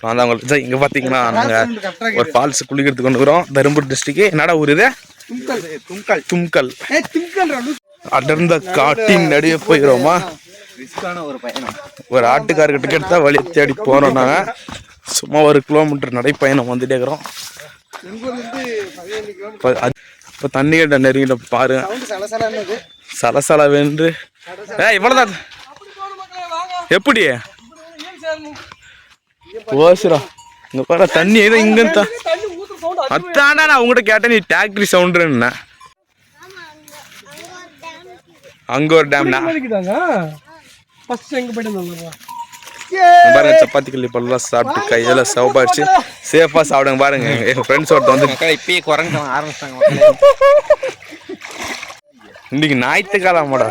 நான் தான் உங்களுக்கு இங்க பாத்தீங்கன்னா நாங்க ஒரு ஃபால்ஸ் குளிக்கிறதுக்கு கொண்டு வரோம் தருமபுரி டிஸ்ட்ரிக்ட் என்னடா ஊர் இது? தும்கல். தும்கல். தும்கல். ஏ தும்கல் அடர்ந்த காட்டின் நடுவே போயிடுவோமா ரிஸ்கான ஒரு பயணம். ஒரு ஆட்டுக்காரர்கிட்ட எடுத்தா வழி தேடி போறோம் நாங்க. சும்மா ஒரு கிலோமீட்டர் நடைப்பயணம் வந்துட்டே இருக்கிறோம். இப்போ அது- இப்போ தண்ணி கேட்ட நெருங்கிட்ட சலசலன்னது. சலசல வென்று ஏ இவ்வளவுதான் எப்படி? ஓசுரா இங்க பாரு தண்ணி ஏதோ இங்க தான் அத்தாண்டா நான் உங்ககிட்ட கேட்டேன் நீ டிராக்டரி சவுண்டுன்னு அங்க ஒரு டேம்னா பாருங்க. சப்பாத்தி கிள்ளி பல்லாம் சாப்பிட்டு கையில சவப்பாச்சு சேஃபா சாப்பிடுங்க பாருங்க. எங்க ஃப்ரெண்ட்ஸ் ஒருத்த வந்து இப்பயே குரங்கு ஆரம்பிச்சிட்டாங்க இன்னைக்கு ஞாயிற்றுக்கிழமாடா.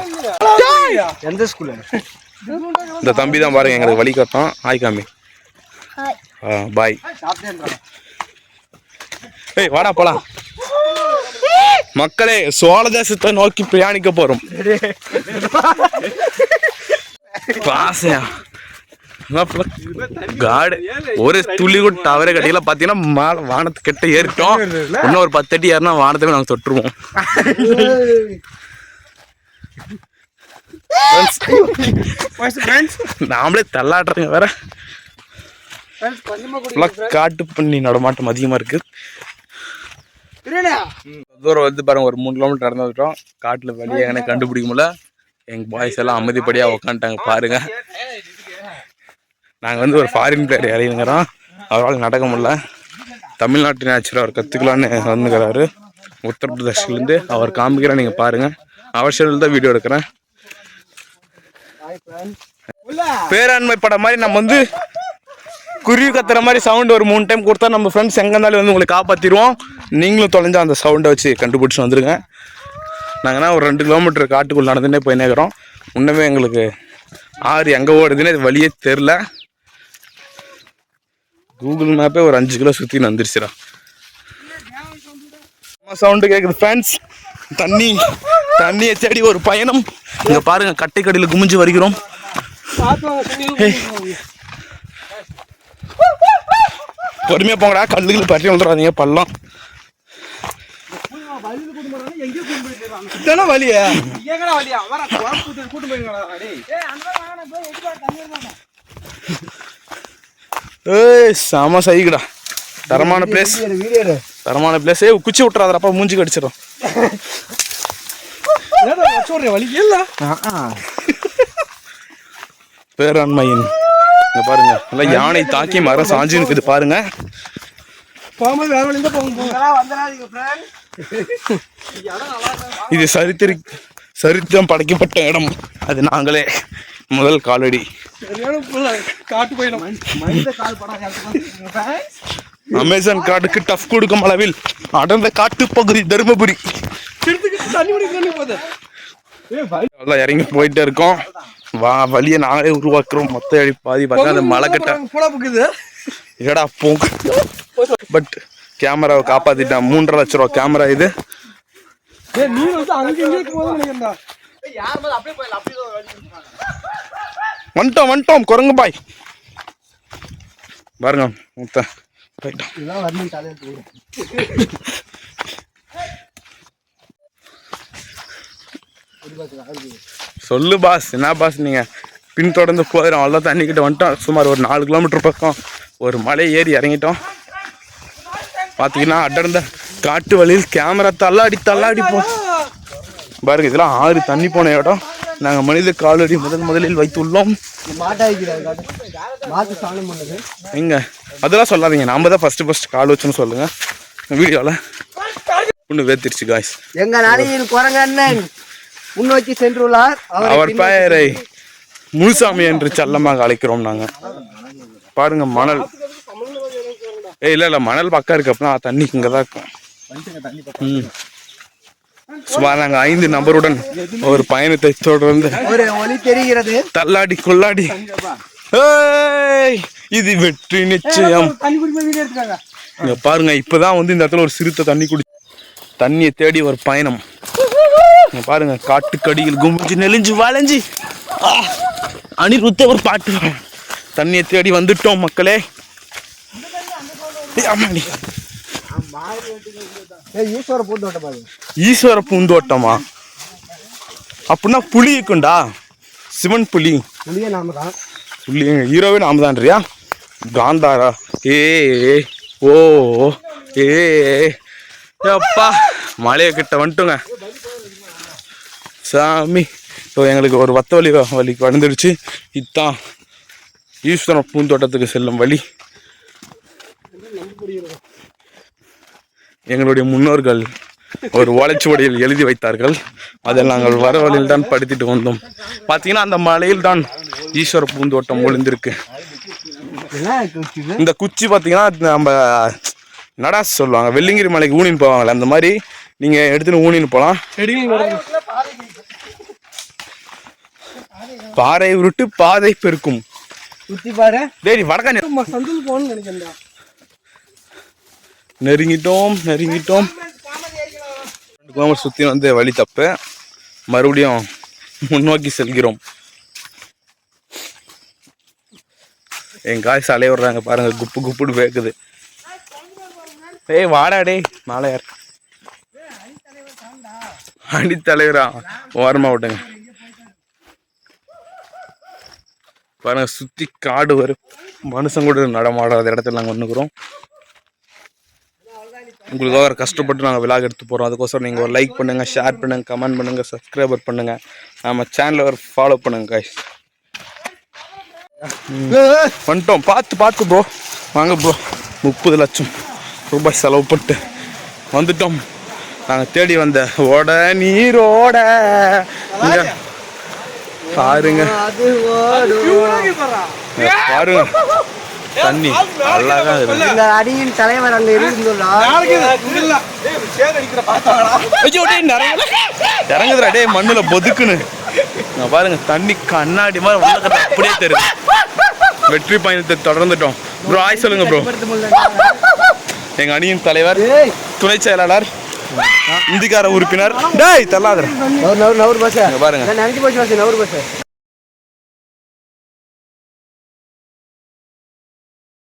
எந்த ஸ்கூல்ல இந்த தம்பி தான் பாருங்க எங்களுக்கு வழி கட்டும். ஆய் காமி. பாய் ஏய் வாடா போலாம். மக்களே சோழ தேசத்தை நோக்கி பிரயாணிக்க போறோம். பாசையா? காடு. ஒரு துளி கூட டவரே கட்டியில பாத்தீங்கன்னா மேல வானத்து கிட்ட ஏறிட்டோம் இன்னும் ஒரு பத்து அடி ஏறினா வானத்தை நாங்க தொட்டுருவோம். நாமளே தள்ளாடுறோங்க வேற. ஃபுல்லாக காட்டு பண்ணி நடமாட்டம் அதிகமாக இருக்குது தூரம் வந்து பாருங்க ஒரு மூணு கிலோமீட்டர் நடந்துட்டோம் காட்டில் வெளியே எங்கன்னா கண்டுபிடிக்க முடியல எங்கள் பாய்ஸ் எல்லாம் அமைதிப்படியாக உக்காந்துட்டாங்க பாருங்க. நாங்கள் வந்து ஒரு ஃபாரின் பிளேயர் இறங்கினுங்கிறோம் அவரால் நடக்க முடில தமிழ்நாட்டு நேச்சுரல் அவர் கற்றுக்கலான்னு வந்துக்கிறாரு உத்தரப்பிரதேஷ்லேருந்து அவர் காமிக்கிற நீங்கள் பாருங்கள் அவர் தான் வீடியோ எடுக்கிறேன். பேராண்மை படம் மாதிரி நம்ம வந்து குருவி கத்துற மாதிரி சவுண்ட் ஒரு மூணு டைம் கொடுத்தா நம்ம ஃப்ரெண்ட்ஸ் எங்கே இருந்தாலும் வந்து உங்களை காப்பாற்றிடுவோம் நீங்களும் தொலைஞ்சா அந்த சவுண்டை வச்சு கண்டுபிடிச்சி வந்துருங்க. நாங்கன்னா ஒரு ரெண்டு கிலோமீட்டர் காட்டுக்குள்ள நடந்துட்டே போய் நேக்கிறோம் இன்னுமே எங்களுக்கு ஆறு எங்கே ஓடுதுன்னு வழியே தெரில கூகுள் மேப்பே ஒரு அஞ்சு கிலோ சுற்றி வந்துருச்சுடா. சவுண்டு கேட்குது ஃபேன்ஸ் தண்ணி தண்ணியை தேடி ஒரு பயணம். இங்கே பாருங்க கட்டைக்கடியில் குமிஞ்சு வருகிறோம். பொறுமையாக போங்கடா. கல்லுகள் பற்றி வந்துடாதீங்க பள்ளம். இதான வழியா ஏய் செம சைக்குடா. தரமான பிளேஸ் வீடியோ தரமான பிளேஸ் ஏய் குச்சி விட்டுறாதப்பா மூஞ்சி கடிச்சிடும் வழி இல்ல. பேராண்மையின் இங்க பாருங்க. நல்லா யானை தாக்கி மரம் சாஞ்சு நிற்குது பாருங்க. இது சரித்திரி சரித்திரம் படைக்கப்பட்ட இடம். அது நாங்களே. முதல் காலடி. அமேசான் காட்டுக்கு டஃப் கொடுக்கும் அளவில் அடர்ந்த காட்டு பகுதி தருமபுரி. நல்லா இறங்கி போயிட்டே இருக்கோம். வா வழியை நாங்களே உருவாக்குறோம். மொத்த அடி பாதி பார்த்தா அந்த மலை கட்ட. ஏடா போங்க பட் கேமராவை காப்பாத்திட்டான். மூன்றரை லட்ச ரூபா கேமரா இது. வந்துட்டோம் வந்துட்டோம். குரங்கு பாய். பாருங்க முத்த. போயிட்டோம் சொல்லு பாஸ் என்ன பாஸ் நீங்கள் பின்தொடர்ந்து போயிடும் அவ்வளோ தண்ணி கிட்ட வந்துட்டோம். சுமார் ஒரு நாலு கிலோமீட்டர் பக்கம் ஒரு மலை ஏறி இறங்கிட்டோம். பார்த்தீங்கன்னா அடர்ந்த காட்டு வழியில் கேமரா தள்ளாடி தள்ளாடி போ பாருங்க இதெல்லாம் ஆறு தண்ணி போன இடம். நாங்கள் மனித காலடி முதல் முதலில் வைத்துள்ளோம். எங்க? அதெல்லாம் சொல்லாதீங்க. நாம தான் ஃபர்ஸ்ட் ஃபர்ஸ்ட் கால் வச்சுன்னு சொல்லுங்க. வீடியோவில் ஒன்று வேத்திருச்சு காய்ஸ் எங்க நாளையில் குரங்கண்ணன் முன்னோக்கி சென்றுள்ளார். அவர் பெயரை முழுசாமி என்று செல்லமாக அழைக்கிறோம் நாங்க. பாருங்க மணல். ஏய் இல்ல இல்ல மணல் பக்கம் இருக்கு அப்படின்னா தண்ணி இங்க தான் இருக்கும். ம். சுமார் நாங்க ஐந்து நபருடன் ஒரு பயணத்தை தொடர்ந்து தள்ளாடி கொள்ளாடி. இது வெற்றி நிச்சயம். இங்க பாருங்க இப்பதான் வந்து இந்த இடத்துல ஒரு சிறுத்தை தண்ணி குடி தண்ணியை தேடி ஒரு பயணம். இங்க பாருங்க காட்டுக்கடியில் குமிஞ்சு நெலிஞ்சு வளைஞ்சு. அனிருத்த ஒரு பாட்டு. தண்ணியை தேடி வந்துட்டோம் மக்களே. ஆமாடி ஈஸ்வர பூந்தோட்டம் ஈஸ்வர பூந்தோட்டமா? அப்படின்னா புலி இருக்குண்டா சிவன் புலி. புளிய நாம தான். புலி ஹீரோவே நாம தான்றியா காந்தாரா. ஏ ஓ ஏ ஏ. அப்பா மலையை கிட்ட வந்துட்டுங்க. சாமி. இப்போ எங்களுக்கு ஒரு வத்த வழி வழி வந்துடுச்சு. இத்தான் ஈஸ்வர பூந்தோட்டத்துக்கு செல்லும் வழி. எங்களுடைய முன்னோர்கள் ஒரு ஓலைச்சுவடியில் எழுதி வைத்தார்கள். அதை நாங்கள் வர வழியில் தான் படுத்திட்டு வந்தோம். பார்த்தீங்கன்னா அந்த மலையில் தான் ஈஸ்வர பூந்தோட்டம் ஒளிந்திருக்கு. இந்த குச்சி பார்த்தீங்கன்னா நம்ம நடாஸ் சொல்லுவாங்க. வெள்ளிங்கிரி மலைக்கு ஊனின்னு போவாங்கல்ல அந்த மாதிரி. நீங்கள் எடுத்துன்னு ஊனின்னு போகலாம் பாறை உருட்டு பாதை பெருக்கும். குச்சி பாரு டேய் வடக்கா நம்ம சந்தில் போகணும்னு நினைக்கிறேன்டா. நெருங்கிட்டோம் நெருங்கிட்டோம். ரெண்டு கிலோமீட்டர் சுற்றி வந்து வழி தப்பு. மறுபடியும் முன்னோக்கி செல்கிறோம். என் காய் சாலையை விடுறாங்க பாருங்க குப்பு குப்புன்னு வேக்குது. ஏய் வாடா டேய் நாளையார் அணித்தலைவரா? ஓரமா விட்டுங்க. பாருங்க சுத்தி காடு வரும் மனுஷன் கூட நடமாடாத இடத்துல நாங்கள் ஒன்றுக்குறோம் உங்களுக்காக கஷ்டப்பட்டு நாங்கள் விலாக் எடுத்து போகிறோம் அதுக்கோசரம் நீங்கள் ஒரு லைக் பண்ணுங்கள் ஷேர் பண்ணுங்கள் கமெண்ட் பண்ணுங்கள் சப்ஸ்கிரைபர் பண்ணுங்கள் நம்ம சேனலை ஒரு ஃபாலோ பண்ணுங்க guys. வந்துட்டோம். பார்த்து பார்த்து ப்ரோ வாங்க ப்ரோ முப்பது லட்சம் ரூபாய் செலவு பட்டு வந்துட்டோம். நாங்கள் தேடி வந்த ஓட நீரோட பாருங்க. பாருங்க தண்ணி. அழகா இந்த அடியின் தலைவர் அங்க இறங்குதுடா டேய் மண்ணுல பொதுக்குன்னு. பாருங்க தண்ணி கண்ணாடி மாதிரி உள்ள கட்ட அப்படியே தெரியுது. வெற்றி பயணத்தை தொடர்ந்துட்டோம். ப்ரோ ஆய் சொல்லுங்க ப்ரோ. எங்க அணியின் தலைவர் துணை செயலாளர் இந்திக்கார உறுப்பினர். டேய் தள்ளாதர் பாருங்க.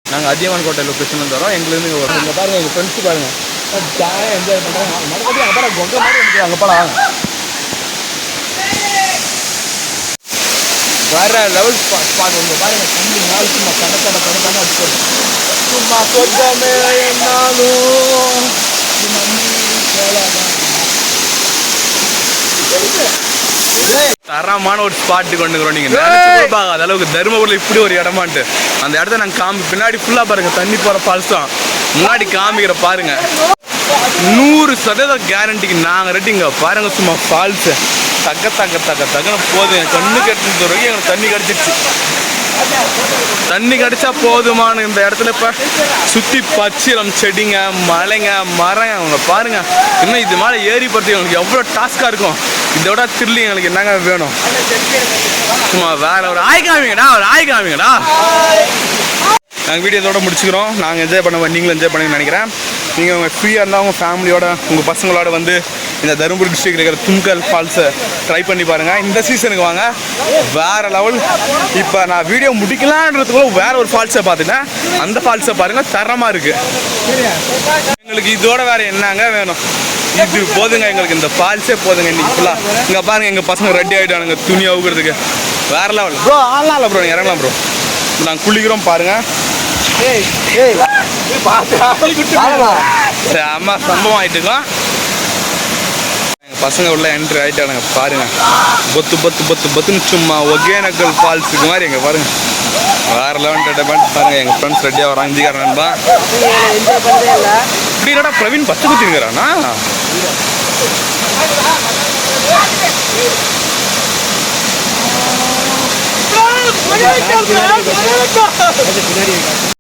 நாங்க அதியமான் கோட்டை லொக்கேஷன்ல இருந்து வரோம் எங்களுக்கு இருந்து இங்க பாருங்க எங்க ஃப்ரெண்ட்ஸ் பாருங்க ஜாலியா என்ஜாய் மறுபடியும் அங்க பாருங்க கொங்க மாதிரி இருக்கு அங்க போலாம் வேற லெவல் ஸ்பாட் வந்து பாருங்க தண்ணி நாள் சும்மா கட கட கட கட அடிச்சு சும்மா கொஞ்சமே என்னாலும். தரமான ஒரு ஸ்பாட்டு கொண்டு வரோம் நீங்க. கூட பார்க்காத அளவுக்கு தருமபுரியில் இப்படி ஒரு இடமான்ட்டு. அந்த இடத்த நாங்க காமி பின்னாடி ஃபுல்லா பாருங்க தண்ணி போற ஃபால்ஸ் தான். முன்னாடி காமிக்கிற பாருங்க. நூறு சதவீத கேரண்டிக்கு நாங்க ரெட்டிங்க பாருங்க சும்மா ஃபால்ஸ் தக்க தக்க தக்க தக்கன்னு போதும். கண்ணு கெட்டு வரைக்கும் எங்களுக்கு தண்ணி கிடைச்சிருச்சு. தண்ணி கிடைச்சா போதுமான இந்த இடத்துல இப்ப சுத்தி பச்சிரம் செடிங்க மலைங்க மரம் அவங்க பாருங்க இன்னும் இது மேலே ஏறி பற்றி உங்களுக்கு எவ்வளோ டாஸ்காக இருக்கும். இதோட திருளி எங்களுக்கு என்னங்க வேணும்? சும்மா வேற ஒரு ஆய் காமிங்கடா ஒரு ஆய் காமிங்கடா. நாங்கள் வீடியோ இதோட முடிச்சுக்கிறோம். நாங்கள் என்ஜாய் பண்ண நீங்களும் என்ஜாய் பண்ணுங்கன்னு நினைக்கிறேன். நீங்கள் உங்கள் ஃப்ரீயாக இருந்தால் உங்கள் ஃபேமிலியோட உங்கள் பசங்களோட வந்து இந்த தருமபுரி டிஸ்ட்ரிக்ட் இருக்கிற தும்கல் ஃபால்ஸை ட்ரை பண்ணி பாருங்கள் இந்த சீசனுக்கு வாங்க. வேற லெவல் இப்போ நான் வீடியோ முடிக்கலான்றதுக்குள்ள வேற ஒரு ஃபால்ஸை பார்த்துட்டேன். அந்த ஃபால்ஸை பாருங்கள் தரமாக இருக்குது எங்களுக்கு இதோட வேற என்னங்க வேணும்? இது போதுங்க எங்களுக்கு. இந்த ஃபால்ஸே போதுங்க இன்னைக்கு ஃபுல்லாக இங்கே பாருங்க எங்கள் பசங்க ரெடி ஆகிட்டானுங்க துணி அவுக்கிறதுக்கு. வேற லெவல் ப்ரோ ஆடலாம் இல்லை ப்ரோ நீங்கள் இறங்கலாம் ப்ரோ நாங்கள் குளிக்கிறோம் பாருங்க. ஏய் ஏய் பாருடா செம்ம சம்பவம் எங்கள் பசங்க உள்ள என்ட்ரி ஆயிட்டானுங்க பாருங்க பொத்து பொத்து பொத்து பொத்துன்னு சும்மா ஒகேனக்கல் ஃபால்ஸுக்கு மாதிரி எங்க பாருங்க வேற லெவன் டெட்டமெண்ட் பாருங்க எங்கள் ஃப்ரெண்ட்ஸ் ரெடியாக வராங்க இந்திக்கார நண்பா என்ஜாய் பண்ணதே இல்ல இப்படி என்னடா பிரவீன் பச்சை குத்திருக்கிறானா அது பின்னாடி